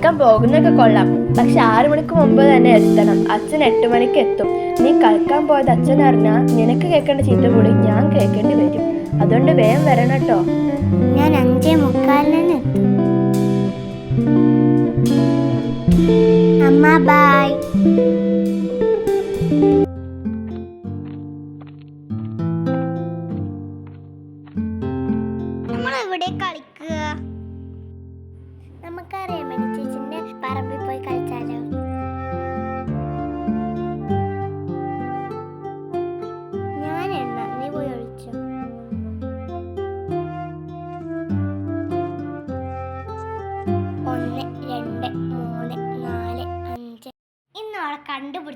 കളിക്കാൻ പോകുന്നൊക്കെ കൊള്ളാം. പക്ഷെ ആറു മണിക്ക് മുമ്പ് തന്നെ എത്തണം. അച്ഛൻ എട്ട് മണിക്ക് എത്തും. നീ കളിക്കാൻ പോയത് അച്ഛൻ അറിഞ്ഞാൽ നിനക്ക് കേൾക്കേണ്ട ചീത്ത കൂടി ഞാൻ കേൾക്കേണ്ടി വരും. അതുകൊണ്ട് വേഗം വരണം കേട്ടോ. ഞാൻ അഞ്ചേ മുക്കാലിന് എത്തും. അമ്മ ബായ്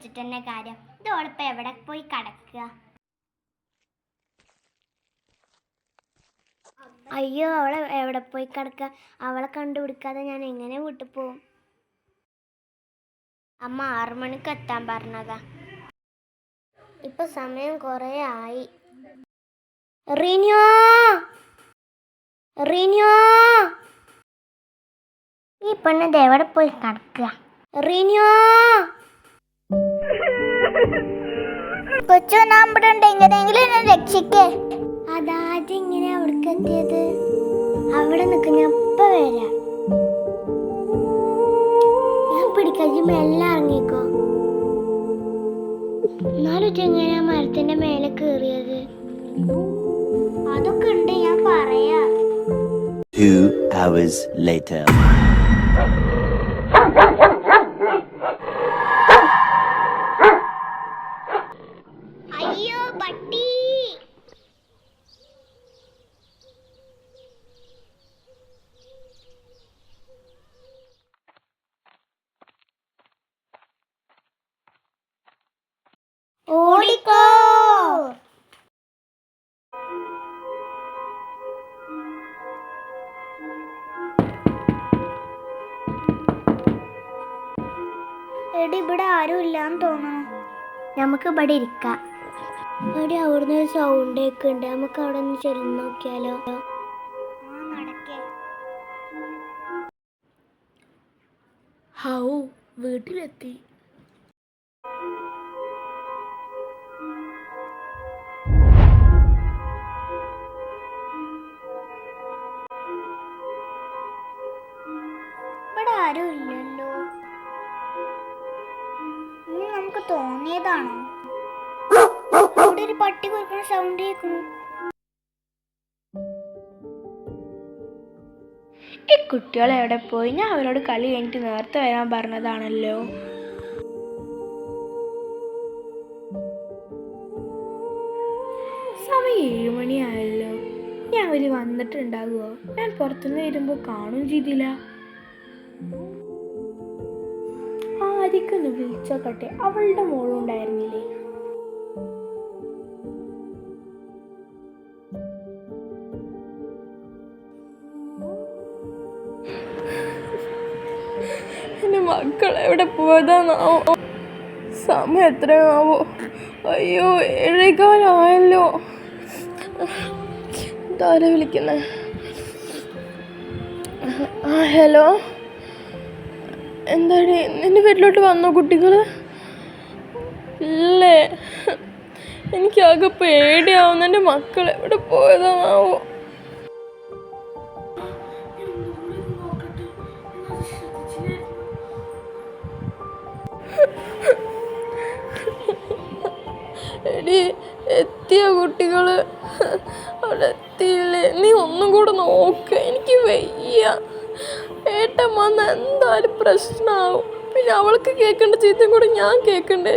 കണ്ടുപിടിച്ചിട്ട് തന്നെ കാര്യം. ഇത് ഓളിപ്പോ എവിടെ പോയി കടക്കുക? അയ്യോ അവളെ എവിടെ പോയി കിടക്ക അവളെ കണ്ടുപിടിക്കാതെ ഞാൻ എങ്ങനെ വീട്ടിൽ പോവും? അമ്മ ആറു മണിക്ക് എത്താൻ പറഞ്ഞതാ. ഇപ്പൊ സമയം കുറേ ആയി. റീനിയോ? റീനിയോ? ഈ പെണ്ണത് എവിടെ പോയി കിടക്കുക? റീനിയോ? കൊച്ചു നമ്മുടെ എങ്ങനെയെങ്കിലും എന്നെ രക്ഷിക്കേ. അതാദ്യം ഇങ്ങനെ അവിടേക്ക് എത്തിയത്. അവിടെ നിൽക്കുന്ന ഞാൻ ഇപ്പൊ വരാം. ഞാൻ പിടിക്കജി മെല്ലെ ഇറങ്ങിക്കോ. എന്നാലും ചെങ്ങനെ മരത്തിന്റെ മേലെ കേറിയത് അതൊക്കെ ഉണ്ട് ഞാൻ പറയാ. Two hours later. പട്ടി. ഓടിക്കോ. എടി ഇവിടെ ആരും ഇല്ലാന്ന് തോന്നുന്നു നമുക്ക് ഇവിടെ ഇരിക്കാം. എടി അവിടുന്ന് ഒരു സൗണ്ട് ഒക്കെ ഉണ്ട്. നമുക്ക് അവിടെ ഒന്ന് ചെല്ലുന്ന നോക്കിയാലോ? ഹൗ വീട്ടിലെത്തി. ഇവിടെ ആരും ഇല്ലല്ലോ. ഇനി നമുക്ക് തോന്നിയതാണോ? ഇവിടെ ഒരു പട്ടി കുറിക്കുന്ന സൗണ്ട് കേൾക്കുന്നു ഈ കുട്ടികൾ എവിടെ പോയി? ഞാൻ അവരോട് കളി കഴിഞ്ഞിട്ട് നേരത്തെ വരാൻ പറഞ്ഞതാണല്ലോ. സമയം ഏഴുമണിയായല്ലോ ഞാൻ അവർ വന്നിട്ടുണ്ടാകുമോ ഞാൻ പുറത്തുനിന്ന് വരുമ്പോൾ കാണും ചെയ്തില്ല. ആരിക്കൊന്ന് വിളിച്ചോക്കട്ടെ. അവളുടെ മോളുണ്ടായിരുന്നില്ലേ? മക്കൾ എവിടെ പോയതാണാവോ സമയം എത്രയാവോ? അയ്യോ ഏഴേകാലായല്ലോ. ഇതാരാ വിളിക്കുന്നത് ആ ഹലോ? എന്താണ് നിന്റെ വീട്ടിലോട്ട് വന്നോ കുട്ടികൾ ഇല്ലേ? എനിക്കാകെ പേടിയാവുന്ന എന്റെ മക്കൾ എവിടെ പോയതാണാവോ എടി എത്തിയ കുട്ടികൾ അവിടെ എത്തിയില്ലേ? നീ ഒന്നും കൂടെ നോക്ക എനിക്ക് വയ്യ. ഏട്ടൻ വന്ന എന്തായാലും പ്രശ്നമാവും പിന്നെ അവൾക്ക് കേൾക്കേണ്ട ചീത്തയും കൂടെ ഞാൻ കേൾക്കണ്ടേ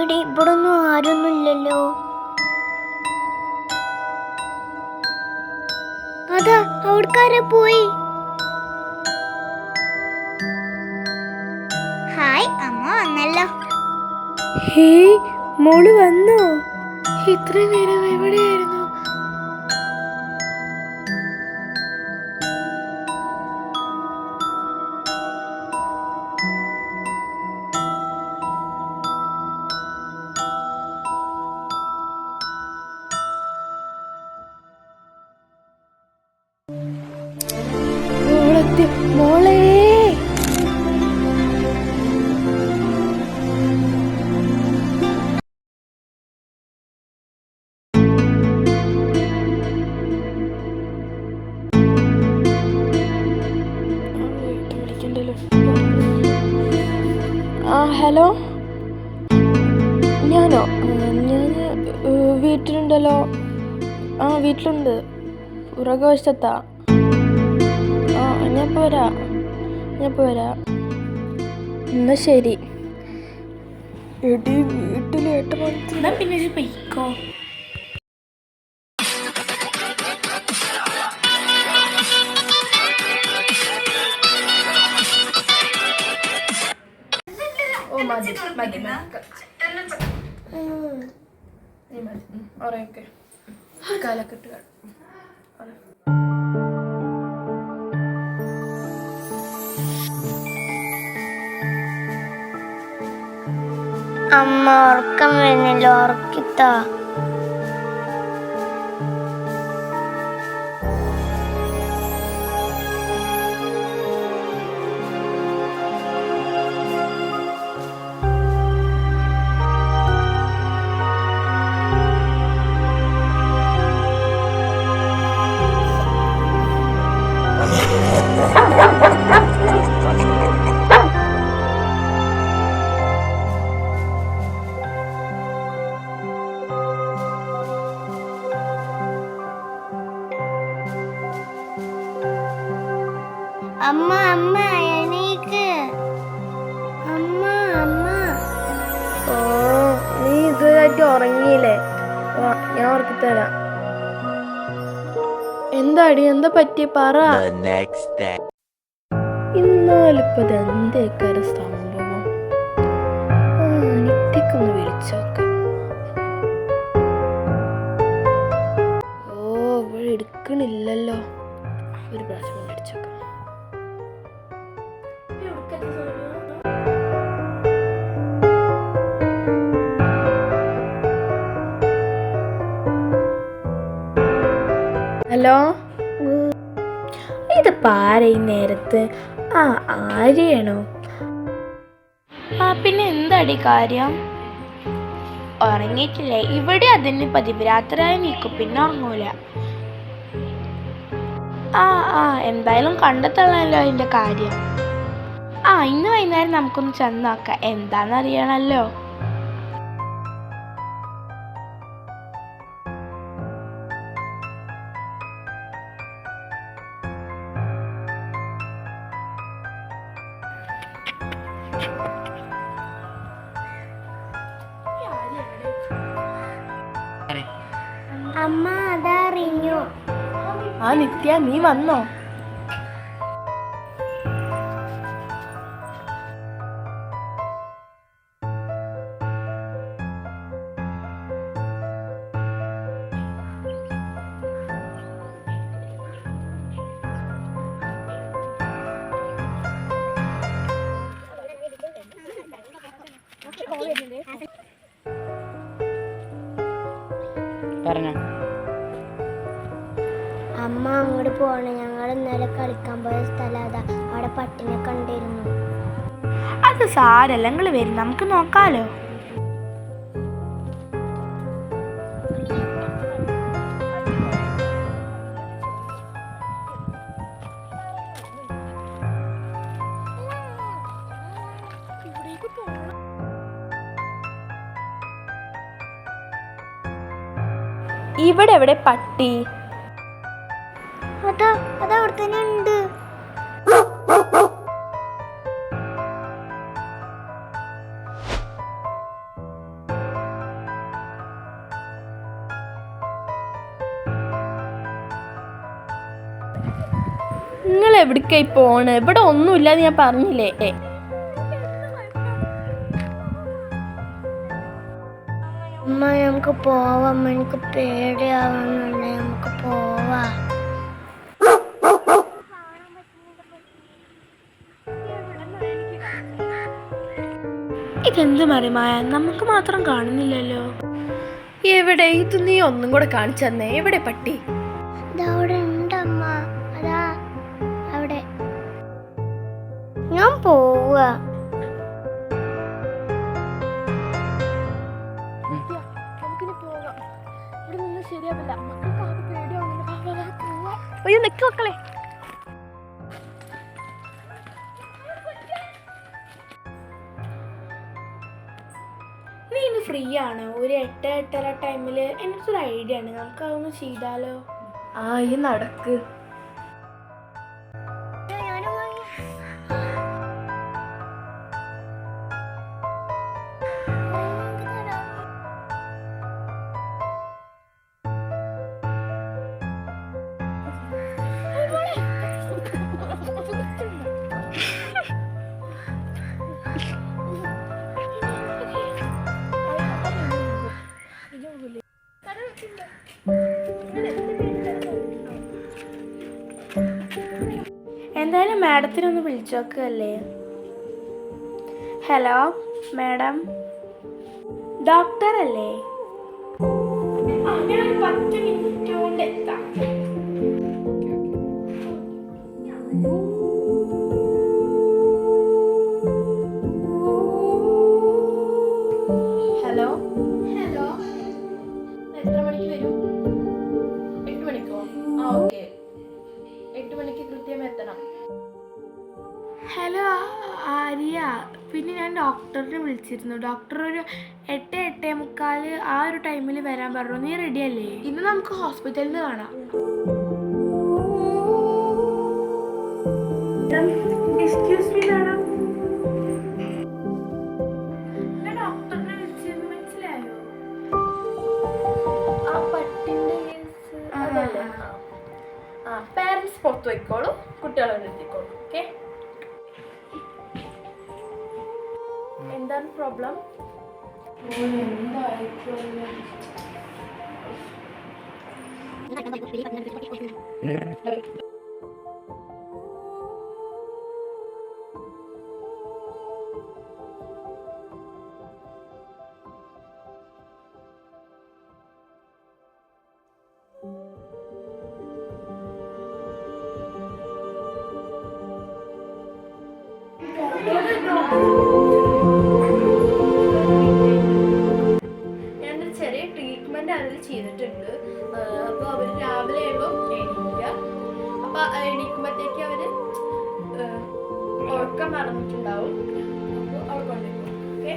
എടി ഇവിടൊന്നും ആരൊന്നുമില്ലല്ലോ. അതാ അവിടക്കാരെ പോയി. ഹായ് അമ്മ വന്നല്ലോ. ഹേ മോൾ വന്നോ? ഇത്ര നേരം എവിടെയായിരുന്നു? ഹലോ? ഞാനോ? ഞാൻ വീട്ടിലുണ്ടല്ലോ. ആ വീട്ടിലുണ്ട്. പുറകുവശത്താ. ആ ഞാൻ പോരാ. ഞാൻ പോരാ. എന്നാ ശരി. എടി വീട്ടിലേട്ട് പിന്നെ പൊയ്ക്കോ. അമ്മ ഉറക്കം വരുന്നില്ല ഉറക്കിത്താ. പറ്റി പറ. ഇന്നാലിപ്പത് എന്തേക്കാര സംഭവം? ആ നിത്യക്കൊന്ന് വിളിച്ചോക്കാം. ഓ ഇവിടെ എടുക്കണില്ലല്ലോ. ഒരു പ്രാവശ്യം അടിച്ചോക്കാം. ഹലോ? ഇത് ഈ നേരത്ത്? ആ ആര്യയാണോ? ആ പിന്നെ എന്താടി കാര്യം? ഉറങ്ങിയിട്ടില്ലേ? ഇവിടെ അതിന് പതിവ്. രാത്രിയായി നീക്കും. പിന്നെ ഉറങ്ങൂല. ആ ആ എന്തായാലും കണ്ടെത്തണമല്ലോ അതിന്റെ കാര്യം. ആ ഇന്ന് വൈകുന്നേരം നമുക്കൊന്ന് ചെന്ന് നോക്കാം. എന്താണെന്നറിയണമല്ലോ ആ നിത്യ നീ വന്നോ പറഞ്ഞോ അമ്മ അങ്ങോട്ട് പോണ ഞങ്ങൾ ഇന്നലെ കളിക്കാൻ പോയ സ്ഥലം അതാ. അവിടെ പട്ടിനെ കണ്ടിരുന്നു. അത് സാരല്ല. നിങ്ങൾ വരും. നമുക്ക് നോക്കാലോ. ഇവിടെ എവിടെ പട്ടി? അതാ അതാ അവിടെ തന്നെ ഉണ്ട്. നിങ്ങൾ എവിടേക്കായി പോണ്? ഇവിടെ ഒന്നുമില്ലാന്ന് ഞാൻ പറഞ്ഞില്ലേ? അമ്മ നമുക്ക് പോവാം. എനിക്ക് പേടിയാവുന്നുണ്ട്. നമുക്ക് പോവാം. ഇതെന്ത് മറിമായ? നമുക്ക് മാത്രം കാണുന്നില്ലല്ലോ. എവിടെ? ഇത് നീ ഒന്നും കൂടെ കാണിച്ചു തന്നേ. എവിടെ പട്ടി? ഞാൻ പോവാ. അയ്യോ നിക്ക് മക്കളെ. ഫ്രീ ആണ് ഒരു എട്ട് എട്ടര ടൈമിൽ എനിക്കൊരു ഐഡിയ ആണ്. നമുക്ക് അതൊന്ന് ചെയ്താലോ? ആ ഈ നടക്ക്. എന്തായാലും മാഡത്തിനൊന്ന് വിളിച്ചു നോക്കുകയല്ലേ? Hello madam. ഡോക്ടർ അല്ലേ പത്ത് മിനിറ്റ് പിന്നെ ഞാൻ ഡോക്ടറിനെ വിളിച്ചിരുന്നു. ഡോക്ടർ ഒരു എട്ട് എട്ടേ മുക്കാൽ ആ ഒരു ടൈമിൽ വരാൻ പറഞ്ഞു. നീ റെഡി അല്ലേ? ഇന്ന് നമുക്ക് ഹോസ്പിറ്റലിൽ നിന്ന് കാണാം. Yeah. ട്രീറ്റ്മെന്റ് അതിൽ ചെയ്തിട്ടുണ്ട്. അപ്പോൾ അവർ രാവിലെ ആകുമ്പോൾ എണീക്കുക. അപ്പോൾ എണീക്കുമ്പോഴത്തേക്ക് അവർ ഉറക്കം മറന്നിട്ടുണ്ടാവും അപ്പോൾ അവിടെ കൊണ്ടുപോകും ഓക്കെ?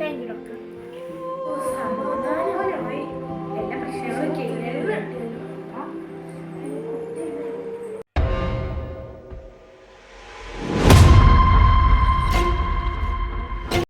Thank you